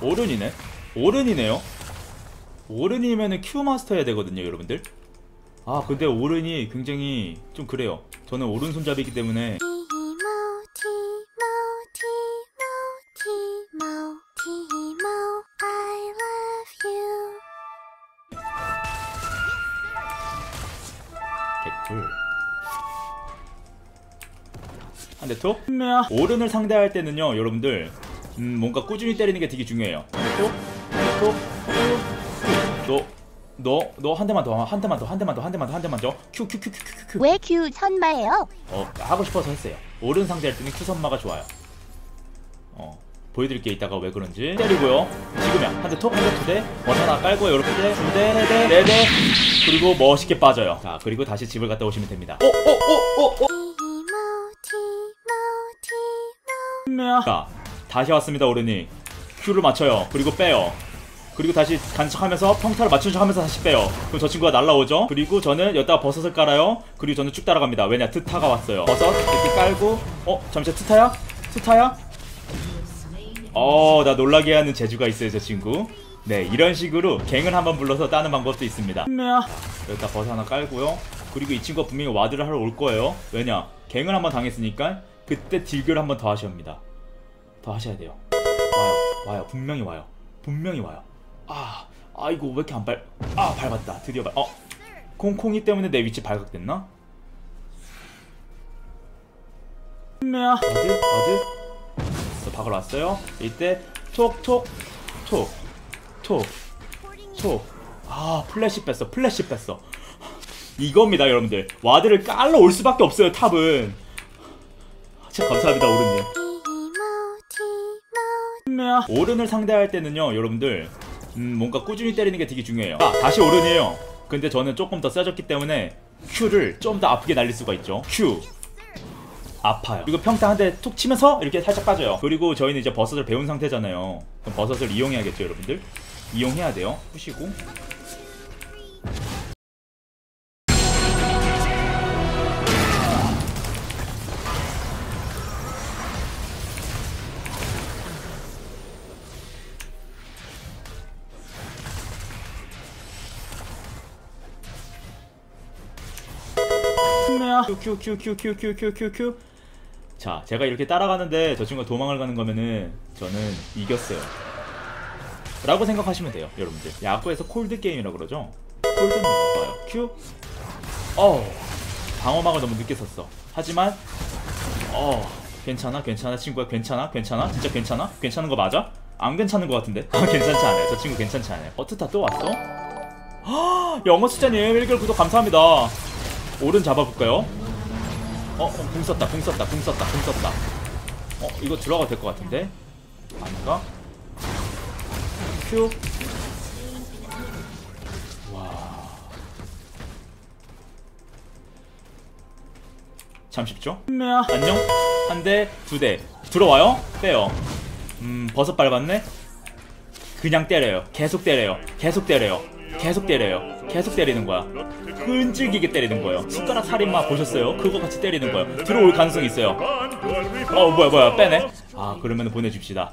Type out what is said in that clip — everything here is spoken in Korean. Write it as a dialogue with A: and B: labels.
A: 오른이네? 오른이네요? 오른이면은 Q 마스터 해야 되거든요 여러분들. 아 근데 오른이 굉장히 좀 그래요. 저는 오른손잡이기 때문에.
B: Timo, Timo, Timo, Timo, I love you.
A: 개꿀 한대 톡? 오른을 상대할 때는요 여러분들 음, 뭔가 꾸준히 때리는 게 되게 중요해요. 한대톡한대톡너너 한 대만 더한 대만 더한 대만 더한 대만 더한 대만 더 큐 큐 큐 큐 큐큐
C: 왜 큐 선마예요?
A: 어 하고 싶어서 했어요. 오른 상대할 때는 큐 선마가 좋아요. 어 보여드릴게 이따가 왜 그런지. 때리고요. 지금이야. 한대톡한대 두대. 원 하나 깔고 이렇게 두대 네대 네대. 그리고 멋있게 빠져요. 자 그리고 다시 집을 갔다 오시면 됩니다. 오 오 오 오오
B: Timo, Timo, Timo.
A: 자, 다시 왔습니다, 오른이. 큐를 맞춰요. 그리고 빼요. 그리고 다시 간척하면서 평타를 맞춘 척하면서 다시 빼요. 그럼 저 친구가 날라오죠. 그리고 저는 여기다가 버섯을 깔아요. 그리고 저는 쭉 따라갑니다. 왜냐, 트타가 왔어요. 버섯 이렇게 깔고, 어, 잠시만, 트타야? 트타야? 어, 나 놀라게 하는 재주가 있어요, 저 친구. 네, 이런 식으로 갱을 한번 불러서 따는 방법도 있습니다. 여기다 버섯 하나 깔고요. 그리고 이 친구가 분명히 와드를 하러 올 거예요. 왜냐, 갱을 한번 당했으니까 그때 딜교를 한번 더 하셔야 합니다. 더 하셔야 돼요. 와요, 와요, 분명히 와요. 분명히 와요. 아, 아이고 왜 이렇게 안 밟? 아, 밟았다. 드디어 밟. 어, 콩콩이 때문에 내 위치 발각됐나? 와드, 와드. 저 박으러 왔어요. 이때 톡톡 톡, 톡, 톡. 아, 플래시 뺐어, 플래시 뺐어. 이겁니다, 여러분들. 와드를 깔러 올 수밖에 없어요, 탑은. 진짜 감사합니다, 오른님.
B: Timo.
A: 오른을 상대할 때는요 여러분들 음, 뭔가 꾸준히 때리는 게 되게 중요해요. 아 다시 오른이에요. 근데 저는 조금 더 세졌기 때문에 Q를 좀 더 아프게 날릴 수가 있죠. Q. 아파요. 그리고 평타 한 대 툭 치면서 이렇게 살짝 빠져요. 그리고 저희는 이제 버섯을 배운 상태잖아요. 그럼 버섯을 이용해야겠죠 여러분들? 이용해야 돼요. 푸시고 큐큐큐큐큐큐큐큐큐 자 제가 이렇게 따라가는데 저 친구가 도망을 가는 거면은 저는 이겼어요 라고 생각하시면 돼요 여러분들 야구에서 콜드 게임이라고 그러죠 콜드입니다 봐요 큐 어우 방어막을 너무 늦게 썼어 하지만 어 괜찮아 괜찮아 친구야 괜찮아 괜찮아 진짜 괜찮아 괜찮은 거 맞아? 안 괜찮은 거 같은데 아, 괜찮지 않아요 저 친구 괜찮지 않아요 어트타 또 왔어? 아, 영어 숫자 님 1개월 구독 감사합니다 오른 잡아볼까요? 어, 어, 궁 썼다, 궁 썼다, 궁 썼다, 궁 썼다. 어, 이거 들어가도 될 것 같은데? 아닌가? 큐. 와. 잠시죠. 안녕. 한 대, 두 대. 들어와요? 빼요. 음, 버섯 밟았네? 그냥 때려요. 계속 때려요. 계속 때려요. 계속 때려요. 계속 때리는 거야. 끈질기게 때리는 거예요. 숟가락 살인마 보셨어요? 그거 같이 때리는 거예요. 들어올 가능성이 있어요. 어 뭐야 뭐야 빼네. 아 그러면 보내줍시다.